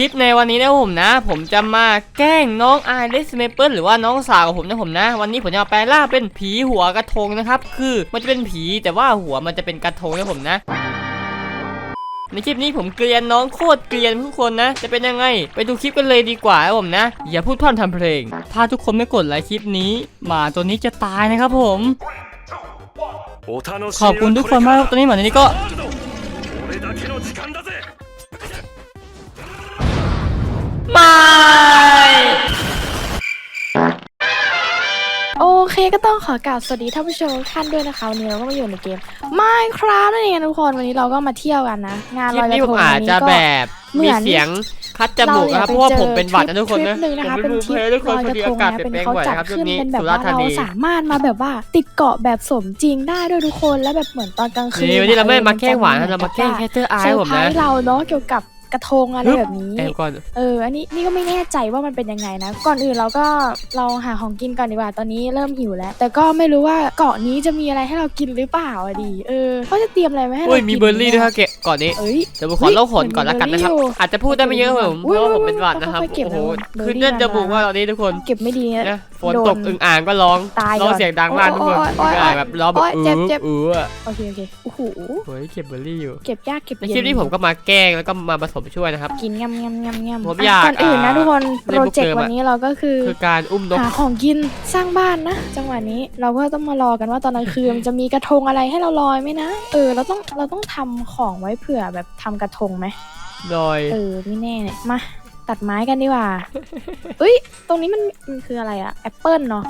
ลิปในวันนี้นะผมนะ ผมจะมาแกล้งน้องไอริสเมเปิลหรือว่าน้องสาวของผมนะผมนะ วันนี้ผมจะมาแปลร่างเป็นผีหัวกระทงนะครับ คือมันจะเป็นผีแต่ว่าหัวมันจะเป็นกระทงนะผมนะในคลิปนี้ผมเกลียนน้องโคตรเกลียนทุกคนนะ จะเป็นยังไง ไปดูคลิปกันเลยดีกว่าครับผมนะ อย่าพูดพร่ำทำเพลง ถ้าทุกคนไม่กดไลค์คลิปนี้หมาตัวนี้จะตายนะครับผม ขอบคุณทุกคนมากครับตอนนี้หมาตัวนี้ก็ โอเคก็ต้องขอกล่าวสวัสดีท่านผู้ชมทุกท่านด้วยนะคะวันนี้เราก็มาอยู่ในเกม Minecraft นั่นเองนะทุกคนวันนี้เราก็มาเที่ยวกันนะ งานคลลิปอยกนี้ระผทมงอาจวันจะนี้ก็แบบเหมืมีอน เสียงคัดจมูกนะครับเพราะว่าผมเป็นหวัดนะทุกคนนะหนึ่งนะคะผมเป็นเป็นทริปเพลทุกคนลอยพอกระดีทงอากาศนะเปลี่ยนเป็นแปลงเขาบ่อยจัดนะครับช่วขึ้งนนี้เป็นแบบสุราว่าษฎร์ธาเรานี สามารถมาแบบว่าติดเกาะแบบสมจริงได้ด้วยทุกคนแล้วแบบเหมือนตอนกลางคืนนี่วันนี้เราไม่ได้มาแกล้งหวานจะนะเรามาแกล้งแคสเตอร์ไอเซอซ์ร์ผมไพรนะ ส์เราเนาะเกี่ยวกับ กระทงอะไรแบบนี้ แอบก่อน เออ อันนี้นี่ก็ไม่แน่ใจว่ามันเป็นยังไงนะ ก่อนอื่นเราก็เราหาของกินก่อนดีกว่า ตอนนี้เริ่มหิวแล้ว แต่ก็ไม่รู้ว่าเกาะนี้จะมีอะไรให้เรากินหรือเปล่าอะดี เออเขาจะเตรียมอะไรมาให้เราอุ้ย กินมีเบอร์รี่ด้วยครับเกะก่อนนี้ เอ้ย เดี๋ยวผมขอเล่าผลก่อนละกันนะครับเฮ้ยมันมีเบอร์รี่อยู่อาจจะพูดได้ไม่เยอะผม เพอุ้ยราะว่าผมเป็นหวัดนะครับค่อยๆเก็บโอ้โหนะเบอร์รี่คือเนื่องจะมาบอกว่าตอนนี้ทุกคน เก็บไม่ดีนะนะฝนโดนตกอึ่งอ่างก็ร้องตายร้องก่อนเสียงดังมากทุกคนโอ๊ยโอ๊ยโอ๊ยอึ่งอ่างแบบร้องแบบโอ๊ยอื้เจ็บอเจ็บอื้ออะโอเคโอเคโอ้โหโอ้ยเก็บเบอร์รี่อยู่เก็บยากเก็บในเย็นคลิปนี้ผมก็มาแกล้งแล้วก็มาผสมช่วยนะครับ กินงำงำงำงำผมอยากก่อนอื่นนะอ่าทุกคนเล่โปนรบุกเจกเกอร์ต์มาวันนี้เราก็คือคือการอุ้มนก หาของกินสร้างบ้านนะ จังหวะนี้เราก็ต้องมารอกันว่าตอนกลางคืนมันจะมีกระทงอะไรให้เราลอยไหมนะเออเราต้องเราต้องทำของไว้เผื่อแบบทำกระทงไหมโดยเออไม่แน่เนี่ยมา ตัดไม้กันดีกว่าเอ้ย ตรงนี้มันมันคืออะไรอะแอปเปิลเนาะ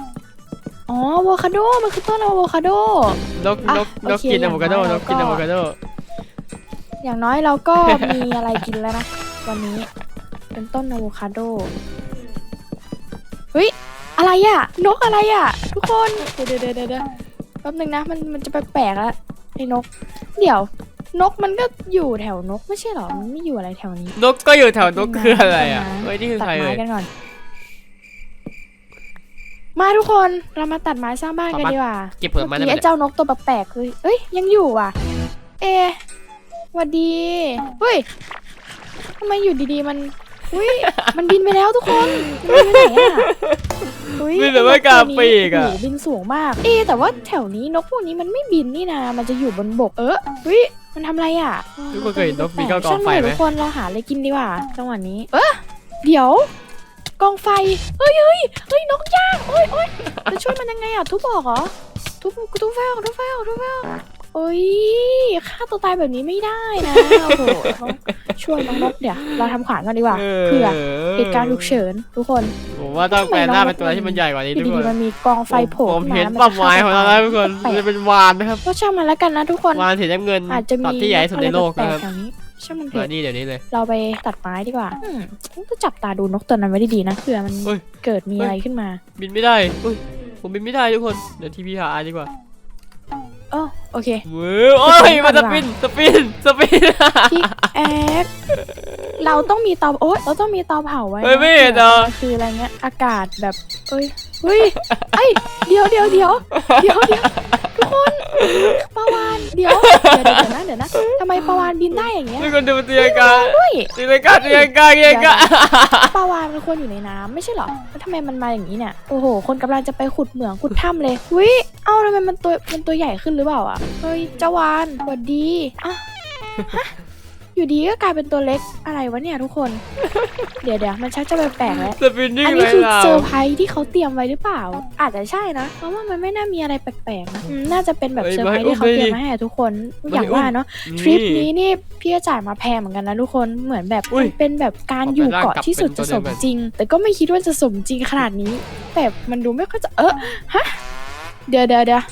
อ๋ออะโวคาโด มันคือต้นอะโวคาโด นกอะนกนโอกเคกินอะโวคาโดอย่างน้นอยกกินเราอะก็ โวคาโดอย่างน้อยเราก็ มีอะไรกินแล้วนะ วันนี้ เป็นต้นอะโวคาโด เฮ้ย อะไรอะนกอะไรอะทุกคน เดี๋ยวเดี๋ยวเดี๋ยวเดี๋ยวแป๊บนึงนะ มันมันจะแปลกๆแล้วไอ้นก เดี๋ยว นกมันก็อยู่แถวนกไม่ใช่เหรอ มันไม่อยู่อะไรแถวนี้นกก็อยู่แถวนกคืออะไรอะเฮ้ยนี่คือตัดใครไม้เอ่ยกันก่อน มาทุกคนเรามาตัดไม้สร้างบ้านกันเอามาดีกว่าเก็บผลไม้ได้เมื่อไหมกี้ไอ้เจ้านกตัวแปลกๆคือเอ้ยยังอยู่ว่ะ เอะหวัดดีเฮ้ยทำไมอยู่ดีๆมันอุ้ยมันบินไปแล้วทุกคนมันบินไปไหนอะอุ๊ยไม่แต่ว่ากาปีกอะโโหบินสูงมาก เอะแต่ว่าแถวนี้นกพวกนี้มันไม่บินนี่นะมันจะอยู่บนบกเออเฮ้ย มันทำอะไรอะทุกคนเคยเห็นนกบินเข้ากองไฟช่างไหมทุกคนเราหาอะไรกินดีกว่าจังหวะนี้ เออเดี๋ยว กองไฟเฮ้ยเฮ้ยเฮ้ยนกย่างโอ้ยโอ้ยจะช่วยมันยังไงอะทุบออกเหรอทุบทุบไฟออกทุบไฟออกทุบไฟออก โอ้ยฆ่าตัวตายแบบนี้ไม่ได้นะโอ้โหต้องช่วยน้องนกเดี๋ยวเราทำขวานก่อนดีกว่าเผื่อเหตุการณ์ฉุกเฉินทุกคนผมว่าต้องแปลงหน้าเป็นตัวที่มันใหญ่กว่านี้อยู่ทุกคนดีๆมันมีกองไฟโผล่ผมขึ้นเห็นมาเป้าหมายของเราแล้วทุกคนแปลจะกเป็นวานนะครับๆก็ช่างมันแล้วกันนะทุกคนวานสีน้ำเงินอาจจะมีตัดที่ใหญ่ที่สุดในโลกแปลนะครับกๆแถวนี้ช่างมันเถมาอะนี่เดี๋ยวนี้เลย เราไปตัดไม้ดีกว่าอืมต้องจับตาดูนกตัวนั้นไว้ดีๆนะเผื่อมันเฮ้ยเกิดมีอะไรขึ้นมา บินไม่ได้อุ้ยผมบินไม่ได้ทุกคนเดี๋ยวทีพีหาดีกว่าโอ้ โอเคเว้ยโอ้ยมันสปินสปินสปินพี่แอ๊กเราต้องมีเตาโอ๊ยเราต้องมีเตาเผาไว้นะเฮ้ยไม่เห็นเหรอผื่คืออะไรเงี้ยอากาศแบบเอ้ยเฮ้ยไอยเดี๋ยวเดี๋ยวเดี๋ยวเดี๋ยวเดี๋ยวทุก คนปลาวานเดี๋ยวเดี๋ยวเดี๋ยวนะเดี๋ยวนะทำไมปลาวานบินได้อย่างเงี้ยทุกคนดูตีลังกาด้วยตีลังกาตีลังกาตีลังกาปลาวานมันควรอยู่ในน้ำไม่ใช่เหรอแล้วทำไมมันมาอย่างนี้เนี่ยโอ้โห คนกำลังจะไปขุดเหมืองขุดถ้ำเลยวิเอ้าทำไมมันตัวมันตัวใหญ่ขึ้นหรือเปล่าอะเฮ้ยเจ้าวานสวัสดีอะฮะ อยู่ดีก็กลายเป็นตัวเล็กอะไรวะเนี่ยทุกคน เดี๋ยวเดี๋ยวมันชักจะแปลกๆแล้ว สปินนิ่งอันเลนี้ยคือเราเซอร์ไพรส์ที่เขาเตรียมไว้หรือเปล่า อาจจะใช่นะ เพราะว่ามันไม่น่ามีอะไรแปลกๆนะอืมน่าจะเป็นแบบเฮ้ยเซอร์ไพรส์ไม่ที่เขาอุ้มเตรียมไม่มาให้ทุกคนไม่อย่างอุ้มว่าเนาะ ทริปนี้นี่พี่ก็จ่ายมาแพงเหมือนกันนะทุกคน เหมือนแบบอุ้ยมันเป็นแบบการอยู่ขอไปลากเกาะกลับที่สุดเป็นตัจะวสเดิมมก่อนจริง แต่ก็ไม่คิดว่าจะสมจริงขนาดนี้ แต่มันดูไม่ค่อยจะเออฮะ เดี๋ยวเดี๋ยวเดี๋ยว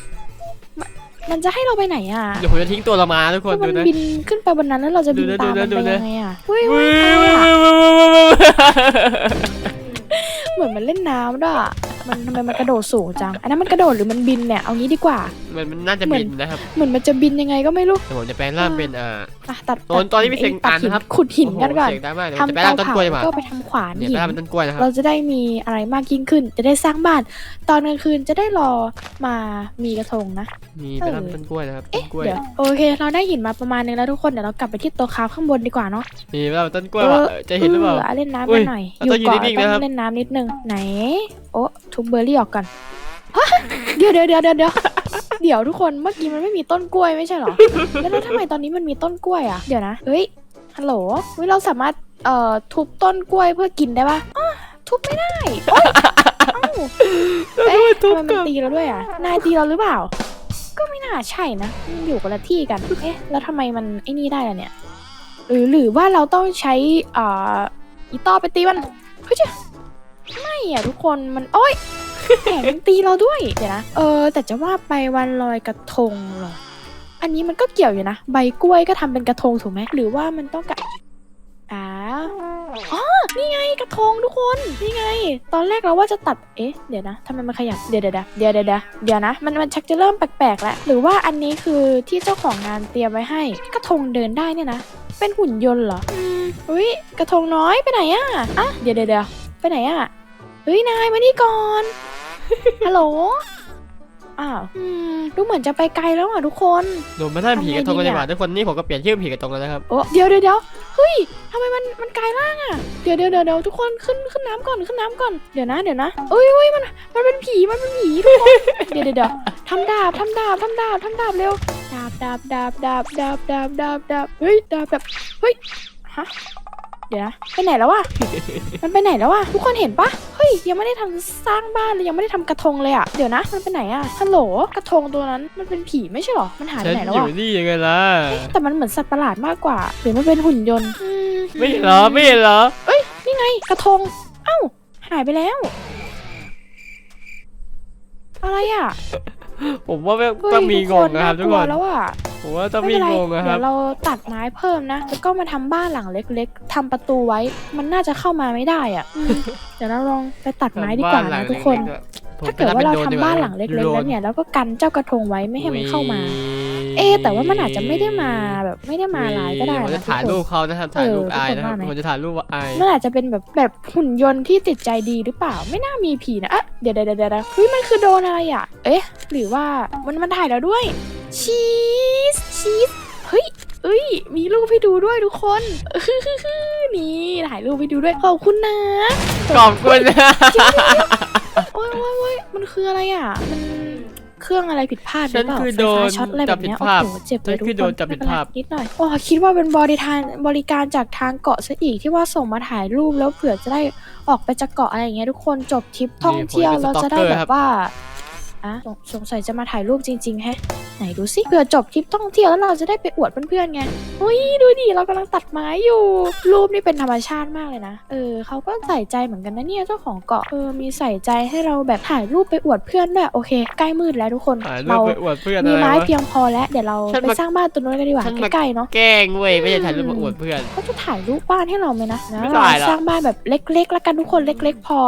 มันมันจะให้เราไปไหนอะเดี๋ยวผมจะทิ้งตัวเรามาทุกคนถ้ามัดูนนะบินขึ้นไปบนนั้นแล้วเราจะบินดูนะตามมันดูไปนะยังไงอะเฮ้ยเว้เฮ้ยยอะไรเว้ยอะเว้ยเว้ยเว้ยเว้ยเหมือนมันเล่นน้ำด้วยอะ มันทำไมมันกระโดดสูงจัง อันนั้นมันกระโดดหรือมันบินเนี่ย เอางี้ดีกว่า มันมันน่าจะเหมือนบินนะครับ เหมือนมันจะบินยังไงก็ไม่รู้เดี๋ยวผมจะแปลงร่างเป็นอ่าอะตัดตอนตอนนี้มีเสียงตัดอ่านนะครับหิขุดหินกันก่อนโโเสียงดังมากเดี๋ยวผมจะทำแปลงร่าเตางต้นเผากล้วยมาก็ไปทำขวานเนี่ยหิแปลงนร่างเป็นต้นกล้วยนะครับเราจะได้มีอะไรมากยิ่งขึ้น จะได้สร้างบ้าน ตอนกลางคืนจะได้รอมามีกระทงนะมีแปลงร่างเป็นต้นกล้วยนะครับต้นกล้วยเดี๋ยวโอเค เราได้หินมาประมาณนึงแล้วทุกคนเดี๋ยวเรากลับไปที่โต๊ะคราฟข้างบนดีกว่าเนาะมีแปลงร่างเป็นต้นกล้วยว่ะเออจะเห็นหรือเปล่าเล่นน้ำอุ้กัยนหน่อยเราอยู่ต้องอยู่ก่อนนิ่งๆต้นะครัอบงเล่นน้ำนิดนึงไหนโอ้ทุบเบอร์รี่ออกก่อนฮะเดี๋ยวเดี๋ยวเดี๋ยวเดี๋ยวเดี๋ยวเดี๋ยวทุกคนเมื่อกี้มันไม่มีต้นกล้วยไม่ใช่เหรอแล้วแล้วทำไมตอนนี้มันมีต้นกล้วยอะ เดี๋ยวนะ เฮ้ย ฮัลโหลเฮ้ยเราสามารถเอ่อทุบต้นกล้วยเพื่อกินได้ปะอ้าทุบไม่ได้โอ๊ยเอ้าเอ๊ะทำไมมันตีเราด้วยอะ นายตีเราหรือเปล่า ก็ไม่น่าใช่นะมันอยู่คนละที่กัน เอ๊ะ แล้วทำไมมันไอ้นี่ได้ล่ะเนี่ย หรือหรือว่าเราต้องใช้อ่าอีต้อไปตีมัน เฮ้ยเจ้าไม่ อะทุกคนมันโอ๊ยแหมมันตีเราด้วยเดี๋ยวนะเออ แต่จะว่าไปวันลอยกระทงเหรออันนี้มันก็เกี่ยวอยู่นะใบกล้วยก็ทำเป็นกระทงถูกไหมหรือว่ามันต้องกะอ่าอ๋อนี่ไงกระทงทุกคนนี่ไง ตอนแรกเราว่าจะตัดเอ๊ะเดี๋ยวนะทำไมมันขยับเดี๋ยวเดี๋ยวเดี๋ยวเดี๋ยวเดี๋ยวนะมันมันชักจะเริ่มแปลกๆแล้วหรือว่าอันนี้คือที่เจ้าของงานเตรียมไว้ให้กระทงเดินได้เนี่ยนะเป็นหุ่นยนต์เหรออืมอุ้ยกระทงน้อยไปไหนอะอะเดี๋ยวเดี๋ยวไปไหนอะ เฮ้ย นายมานี่ก่อน ฮัลโหล อ้าวอืมดูเหมือนจะไปไกลแล้วอะทุกคน โดนมาท่านผีกระทงกันดีกว่าทำไงดีอะทุกคนนี่ผมก็เปลี่ยนชื่อเป็นผีกระทงแล้วนะครับ โอ้เดี๋ยวเดี๋ยวเดี๋ยวเฮ้ยทำไมมันมันกลายร่างอะเดี๋ยวเดี๋ยวเดี๋ยวเดี๋ยวทุกคนขึ้นขึ้นน้ำก่อนขึ้นน้ำก่อน เดี๋ยวนะเดี๋ยวนะเอ้ยเอ้ยมันมันเป็นผีมันเป็นผีทุกคน เดี๋ยวเดี๋ยวเดี๋ยวทำดาบทำดาบทำดาบทำดาบเร็ว ดาบดาบดาบดาบดาบดาบดาบดาบเฮ้ยดาบแบบเฮ้ยฮะ เดี๋ยวนะไปไหนแล้ววะ มันไปไหนแล้ววะทุกคนเห็นปะเฮ้ยยังไม่ได้ทำสร้างบ้านเลยยังไม่ได้ทำกระทงเลยอะเดี๋ยวนะ มันไปไหนอะฮัลโหลกระทงตัวนั้นมันเป็นผีไม่ใช่เหรอมันหายไปฉันไหนแล้วอยู่อะนี่ยังไงล่ะแต่มันเหมือนสัตว์ประหลาดมากกว่าหรือมันเป็นหุ่นยนต์อืมไม่เห็นเหรอไม่เห็นเหรอนี่ไงกระทงเอ้าหายไปแล้ว อะไรอะผมว่าไม่เฮ้ยต้องมีงทุงนะครับาทุกลัควนแล้วอะ ผมว่าต้องไม่มีเป็นไรงงนะคเดี๋รัยบ วเราตัดไม้เพิ่มนะ แล้วก็มาทำบ้านหลังเล็กๆทำประตูไว้ มันน่าจะเข้ามาไม่ได้อะอืมเดี๋ยวเราลองไปตัดไม้ดีกว่านะทุกคน ถ้าเกิดว่าเราทำบ้านหลังเล็กๆแล้วเนี่ยแล้วก็กันเจ้ากระทงไว้ไม่ให้มันเข้ามา เอ๊ะแต่ว่ามันอาจจะไม่ได้มาแบบไม่ได้มาลายก็ได้ผมนะจะทุกถ่ายคนรูปเขานะครับถ่ายรูปเอออายนะครับทุกคนว่าไหม ผมจะถ่ายรูปว่าอายมันอาจจะเป็นแบบแบบหุ่นยนต์ที่ติดใจดีหรือเปล่า ไม่น่ามีผีนะเอ๊ะเดี๋ยวเดี๋ยวเดี๋ยวเดี๋ยวเฮ้ยมันคือโดนอะไรอะ เอ๊ะ หรือว่ามันมันถ่ายแล้วด้วย ชีสชีสเฮ้ยเอ้ย มีรูปให้ดูด้วยทุกคนนี่ถ่ายรูปให้ดูด้วยขอบคุณนะขอบคุณนะโอ้ยโอ้ยโอ้ยมันคืออะไรอะ มันเครื่องอะไรผิดพลาดหรือเปล่าฉันคือไฟโดนฟ้าช็อตอะไรแบบเนี้ยจับผิดภาพโอ้โหเจ็บเลยฉันทุกคือคโดนนจับผิดไม่เป็นไรภาพนิดหน่อยอ๋อคิดว่าเป็นบริการบริการจากทางเกาะซะอีกที่ว่าส่งมาถ่ายรูปแล้วเผื่อจะได้ออกไปจากเกาะอะไรอย่างเงี้ยทุกคนจบทริปท่องเที่ยวนี่ผมเป็นเราจะได้สตอกเกอร์แบครับบว่าอะสงสงสัยจะมาถ่ายรูปจริงๆแฮะไหนดูสิเผื่อจบทริปท่องเที่ยวแล้วเราจะได้ไปอวดเพื่อนๆไงอุ้ยดูดิเรากำลังตัดไม้อยู่ รูปนี่เป็นธรรมชาติมากเลยนะ เออเขาก็ใส่ใจเหมือนกันนะเนี่ยเจ้าของเกาะเออมีใส่ใจให้เราแบบถ่ายรูปไปอวดเพื่อนด้วยโอเคใกล้มืดแล้วทุกคนถ่ายรูปเราไปอวดเพื่อนมีอะไรไม้วะเพียงพอแล้วเดี๋ยวเราฉันไปมาสร้างบ้านตัวนู้นกันดีกว่าฉันมาใกล้ๆเนาะแกล้งเว้ยไม่ใช่ถ่ายรูปมาอวดเพื่อนเขาจะถ่ายรูปบ้านให้เราไหมนะนะไม่เราถ่ายหรอกสร้างบ้านแบบเล็กๆ แล้วกันทุกคนเล็ก ๆ พอ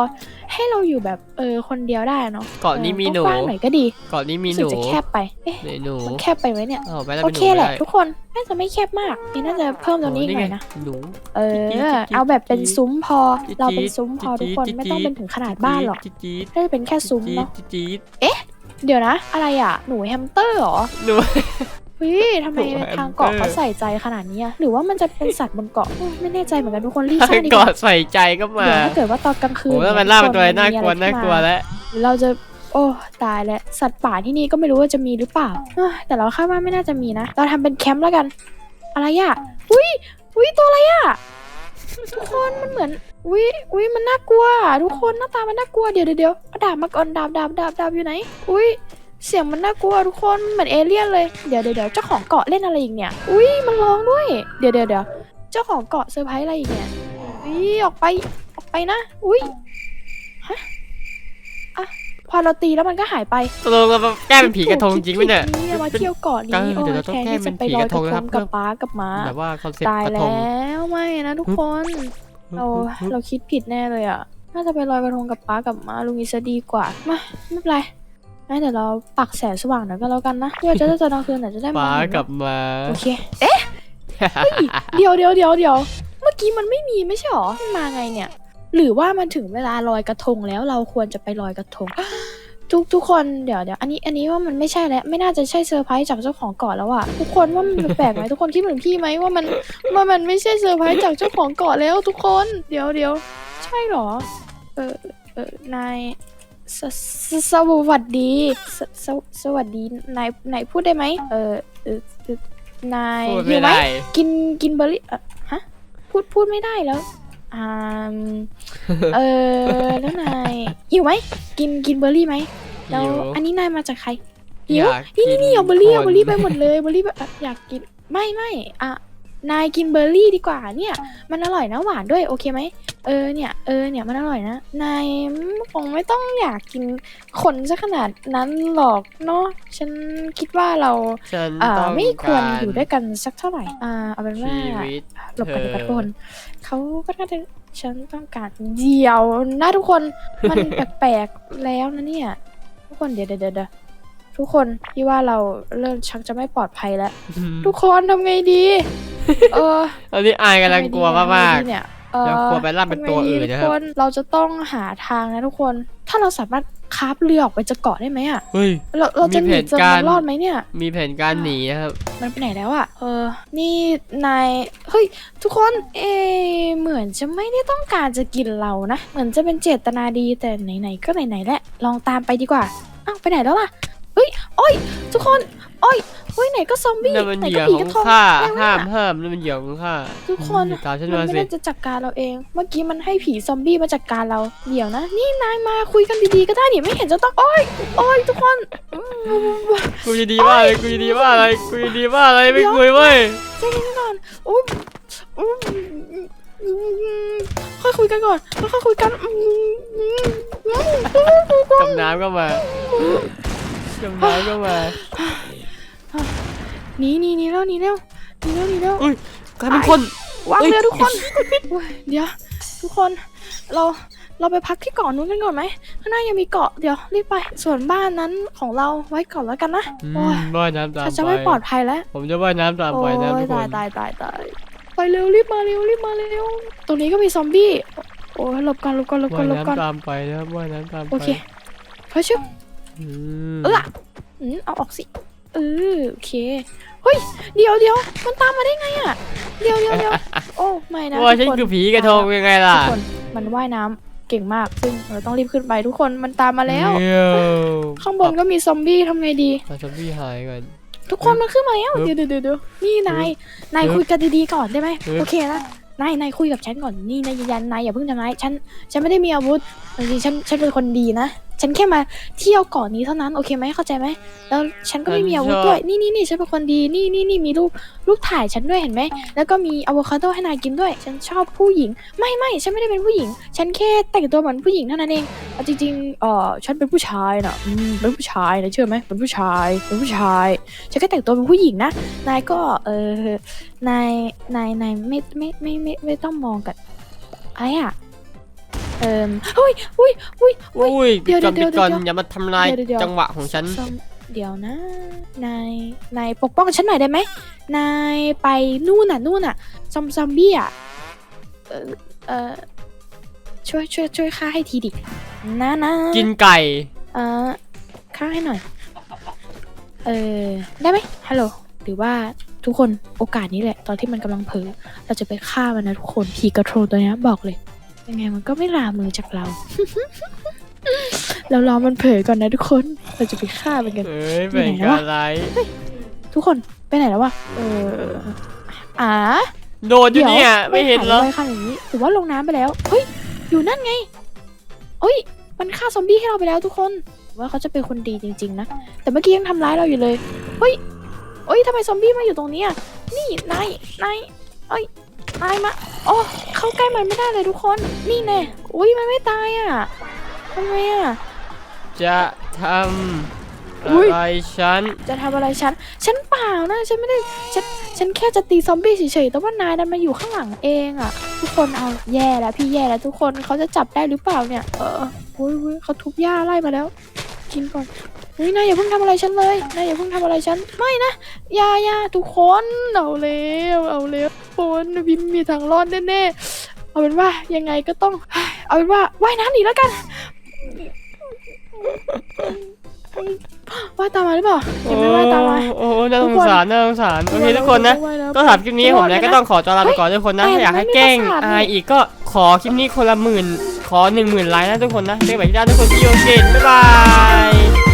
ให้เราอยู่แบบเออคนเดียวได้เนาะเกาะนี้มีหนูกว้างๆหน่อยก็ดีเกาะนี้มีรู้หสึกนูจะแคบไปเอ๊ะในหนูมันแคบไปไหมเนี่ยอ๋อไปแล้วโอเป็นหเคนูแหละได้ทุกคนน่าจะไม่แคบมากนี่น่าจะเพิ่มตรงนี้อีกหน่อยนะหนู เอจิ๊ดจิ๊อดจิ๊ดเอาแบบเป็นจิ๊ดซุ้มพอจิ๊ดเราเป็นซุ้มพอจิ๊ทุกดคนจิ๊ดไม่ต้องจิ๊ดเป็นถึงขนาดบ้านหรอกจี๊ดจี๊ดน่าจะเป็นแค่ซุ้มจี๊ดเนาะจี๊ดเดี๋ยวนะ อะไรอะหนูแฮมสเตอร์เหรอหนูเฮ้ยทำไมหนูแฮมสเตอร์ ทางเกาะเขาใส่ใจขนาดนี้อะหรือว่ามันจะเป็นสัตว์บนเกาะเออไม่แน่ใจเหมือนกันทุกคนรีบสร้างดีกเกาะว่าใส่ใจก็มาเดี๋ยวถ้าเกิดว่าตอนกลางคืโอ้นแล้วมันเยล่าเป็นตัวอะไรทุน่ากลัวมีน่ากลัวขึ้มแล้ว เราจะ โอ้ตายแล้วสัตว์ป่าที่นี่ก็ไม่รู้ว่าจะมีหรือเปล่าเอ้ยแต่เราคาดว่าไม่น่าจะมีนะ เราทำเป็นแคมป์แล้วกัน อะไรอะอุ้ยอุ้ยตัวอะไรอะทุกคนมันเหมือนอุ้ยอุ้ยมันน่ากลัวอะทุกคนหน้าตามันน่ากลัวเดี๋ยวเดี๋ยวเดี๋ยวเอาดาบมาก่อนดาบดาบดาบดาบอยู่ไหนอุ้ยเสียงมันน่ากลัวทุกคนเหมือนเอเลี่ยนเลยเดี๋ยวเดี๋ยวเดี๋ยวเจ้าของเกาะเล่นอะไรอีกเนี่ยอุ้ยมันร้องด้วย เดี๋ยวเดี๋ยวเดี๋ยวเจ้าของเกาะเซอร์ไพรส์อะไรอีกเนี่ยอุ้ยออกไปออกไปนะอุ้ยฮะอะ พอเราตีแล้วมันก็หายไปตกลงเราแก้เป็นผีกระทงจริงไหมเนี่ยคิดผิดมาเที่ยวเกาะนี้เออโอ้เดี๋ยวเราต้องแทนแก้ที่เป็จะนไปผีลอยกกระทระงทนะครับงกับป้ากับม้าแบบว่าคอนเซ็ปต์ตายกระทแล้งวไม่นะทุกคนเราเราคิดผิดแน่เลยอะน่าจะไปลอยกระทงกับป้ากับมาลุงอีซะดีกว่ามาไม่เป็นไรงั้นเดี๋ยวเราปักแสงสว่างหน่อยก็แล้วกันนะเพื่อจะได้ตอนกลางคืนอาจจะได้มองป้าเห็นกลับมาโอเคเอ๊ะเดี๋ยวเดี๋ยวเดี๋ยวเดี๋ยวเมื่อกี้มันไม่มีไม่ใช่หรอมันมาไงเนี่ย หรือว่ามันถึงเวลาลอยกระทงแล้วเราควรจะไปลอยกระทง ทุกทุกคนเดี๋ยวเดี๋ยวอันนี้อันนี้ว่ามันไม่ใช่แล้วไม่น่าจะใช่เซอร์ไพรส์จากเจ้าของเกาะแล้วอะทุกคนว่ามันแปลกๆไหมทุกคนคิดเหมือนพี่ไหมว่ามันว่ามันไม่ใช่เซอร์ไพรส์จากเจ้าของเกาะแล้วทุกคนเดี๋ยวเดี๋ยวใช่เหรอเออเออนายสสสวัสดีสสสวัสดีนายนายพูดได้ไหมเออเออเออนายพูดหิไม่วไหมได้ กินกินเบอร์รี่เอ่อฮะพูดพูดไม่ได้แล้ว อ่ามเออแล้วนายหิวไหมกินกินเบอร์รี่ไหมแล้วหิว อันนี้นายมาจากใครหิวอยากนี่กินี่นี่เอาเบอร์รี่เอาคนเบอร์รี่ไปหมดเลยเบอร์รี่แบบอะอยากกินไม่ไม่อะ นายกินเบอร์รี่ดีกว่าเนี่ย มันอร่อยนะหวานด้วยโอเคไหมเออเนี่ยเออเนี่ยมันอร่อยนะนายคงไม่ต้องอยากกินขนซะขนาดนั้นหรอกเนาะฉันคิดว่าเราฉันอ่าต้องไม่ควรกาอยู่ด้วยกันสักเท่าไหร่อ่าเอาเป็นว่าชีวิตหลบกันดีกว่าเธอทุกคนเขาก็น่าจะฉันต้องการเดียวนะทุกคนมันแปลกๆแล้วนะเนี่ยทุกคนเดี๋ยวเดี๋ยวเดี๋ยว ทุกคนพี่ว่าเราเริ่มชักจะไม่ปลอดภัยแล้ว ทุกคนทำไงดี เออตอนนี้อายกำลังกลัวมากทำไงดีเนี่ยเออเดี๋ยวกลัวไปล่าเป็นตัวอื่นนะครับทำไงดีทุกคนเราจะต้องหาทางนะทุกคน ถ้าเราสามารถคาบเรือออกไปจากเกาะได้ไหมอะๆเฮ้ย เราเราจะหมีนีแผนจะการรอดไหมเนี่ย มีแผนการหนีนะครับ มันไปไหนแล้วอะเออ นี่นาย เฮ้ย ทุกคน เอะเหมือนจะไม่ได้ต้องการจะกินเรานะ เหมือนจะเป็นเจตนาดีแต่ไหนๆก็ไหนๆแหละ ลองตามไปดีกว่า อ้าวไปไหนแล้วล่ะเฮ้ยโอ้ยทุกคนโอ้ยเฮ้ยไหนก็ซอมบี้นั่นมันไหนเหก็ยื่อผีขกอระงทงข้าอะไรวะห้ามเนี่ยห้ามนั่นมันเหยื่อของข้าทุกคนตามฉันมันมาไม่สิได้จะจัดการเราเอง เมื่อกี้มันให้ผีซอมบี้มาจัดการเราเดี๋ยวนะ นี่นายมาคุยกันดีๆก็ได้นี่ไม่เห็นจะต้องโอ้ยโอ้ยทุกคนอืม กูจะดีว่าอะไรกูจะดีว่าอะไรกูจะดีว่าอะไรไม่คุยเว้ยใจเย็นๆก่อนโอ้ยอืมอืมค่อยคุยกันก่อนค่อยๆคุยกันอืมอืมอืมกำน้ำก็มา กำน้ำก็มาหนีหนีหนีแล้วหนีแล้วหนีแล้วหนีแล้วอุ้ยกลายเป็นคนวางเอ้ยเรือทุกคนเดี๋ยวทุกคนเราเราไปพักที่เกาะนู้นกันก่อนไหมข้างหน้ายังมีเกาะเดี๋ยวรีบไปส่วนบ้านนั้นของเราไว้ก่อนแล้วกันนะว่ายน้ำตามฉันจะไปไม่ปลอดภัยแล้ว ผมจะว่ายน้ำตามไปนะทุกคตายนตายตายตายไปเร็วรีบมาเร็วรีบมาเร็วตรงนี้ก็มีซอมบี้โอ้ยหลบก่อนหลบก่อนหลบก่อนหลบก่อนน้ำตามไปนะบว่ายน้ำตามไปโอเคเพราะชื่อ เอออืมเอาออกสิ เออโอเค เฮ้ย เดี๋ยวเดี๋ยวมันตามมาได้ไงอะ เดี๋ยวเดี๋ยวเดี๋ยวโอ้ไม่นะว่าทุฉันกคนคือผีกระทงยังไงล่ะ ทุกคน มันว่ายน้ำเก่งมาก ซึ่งเราต้องรีบขึ้นไปทุกคน มันตามมาแล้วเดี๋ยวข้างบนก็มีซอมบี้ทำไงดีเอาซอมบี้หายก่อนทุกคนมันขึ้นมาแล้วเออเดี๋ยวเดี๋ยวเดี๋ยวนี่นาย นายเออคุยกันดีๆก่อนได้ไหมเออโอเคนะนายนายคุยกับฉันก่อน นี่นายยืนยันนายอย่าเพิ่งทำร้ายฉัน ฉันไม่ได้มีอาวุธจริงๆฉัน ฉันเป็นคนดีนะ ฉันแค่มาเที่ยวเกาะนี้เท่านั้นโอเคไหมเข้าใจไหมแล้วฉันก็ไม่มีอาวุธด้วยนี่นี่นี่ฉันเป็นคนดีนี่นี่นี่มีรูปรูปถ่ายฉันด้วยเห็นไหมแล้วก็มีอะโวคาโดให้นายกินด้วย ฉันชอบผู้หญิง ไม่ไม่ฉันไม่ได้เป็นผู้หญิง ฉันแค่แต่งตัวเหมือนผู้หญิงเท่านั้นเองเอาจริงๆเออฉันเป็นผู้ชายน่ะอืมเป็นผู้ชายนะเชื่อไหมเป็นผู้ชายเป็นผู้ชายฉันก็แต่งตัวเป็นผู้หญิงนะนายก็เออนายนายนายไม่ไม่ไม่ไม่ไม่ต้องมองกันอะไรอะ เอิมเฮ้ยอุ้ยอุ้ย อุ้ยอุ้ยเดี๋ปิยวดก่อนเดี๋ปิยวดก่อนเดี๋ยวอย่ามาทำลายเดี๋ยวเดี๋ยว จังหวะของฉันซอมเดี๋ยวนะ นาย นายปกป้องฉันหน่อยได้ไหม นายไปนู่นน่ะนู่นน่ะ ซอมซอมบี้อะ เออเออช่วยช่วยช่วยฆ่าให้ทีดิ นะนะกินไก่เออฆ่าให้หน่อย เออได้ไหมฮัลโหล หรือว่าทุกคนโอกาสนี้แหละ ตอนที่มันกำลังเผลอเราจะไปฆ่ามันนะทุกคนผีกระโทรตัวเนี้ยบอกเลย ยังไงมันก็ไม่ลามือจากเรา เรารอมันเผลอก่อนนะทุกคน เราจะไปฆ่ามันกัน เอ้ยอยู่เป็นไหนแล้ววะอะไร ทุกคนไปไหนแล้ววะ เอออ่าโดดอยู่เนี่ยไม่เห็นเหรอไค่ะอย่างนี้หรือว่าลงน้ำไปแล้ว เฮ้ย อยู่นั่นไงเฮ้ย มันฆ่าซอมบี้ให้เราไปแล้วทุกคน ว่าเขาจะเป็นคนดีจริง ๆ นะ แต่เมื่อกี้ยังทำร้ายเราอยู่เลย เฮ้ยเฮ้ยทำไมซอมบี้มาอยู่ตรงเนี้ยนี่ นาย นายเอ้ย นายมาโอ้เข้าใกล้มันไม่ได้เลยทุกคน นี่แน่ อุ้ยมันไม่ตายอะทำไมอะ จะทอุ๊ยอะไรฉัน จะทำอะไรฉัน ฉันเปล่านะ ฉันไม่ได้ ฉัน ฉันแค่จะตีซอมบี้เฉยๆ แต่ว่านายดันมาอยู่ข้างหลังเองอะทุกคนเอาแย่แล้วพี่แย่แล้วทุกคนเขาจะจับได้หรือเปล่าเนี่ย เออโอ้ยโอ้ยเขาทุบหญ้าไล่มาแล้ว กินก่อนเฮ้ยนายอย่าเพิ่งทำอะไรฉันเลย นายอย่าเพิ่งทำอะไรฉัน ไม่นะอย่าอย่าทุกคน เอาเร็วเอาเร็วทุก คนพิมมีทางรอดแน่ๆเอาเป็นว่ายังไงก็ต้อง เอาเป็นว่าว่ายน้ำหนีแล้วกันว่ายตามมาหรือเปล่ายังไม่ว่ายตามมา โอ้โอ้น่าสงสารน่าสงสารโอเคทุกคนนะ ก็สำหรับคลิปนี้ผมนะก็ต้องขอตัวลาไปก่อนทุกคนนะเฮ้ยถ้าอยากให้ไม่มีแกล้งประสาทอายอีกก็ขอคลิปนี้คนละหมื่น ขอหนึ่งหมื่นไลค์นะทุกคนนะเจอกันใหม่ที่หน้าทุกคนที่โอเคบ๊ายบาย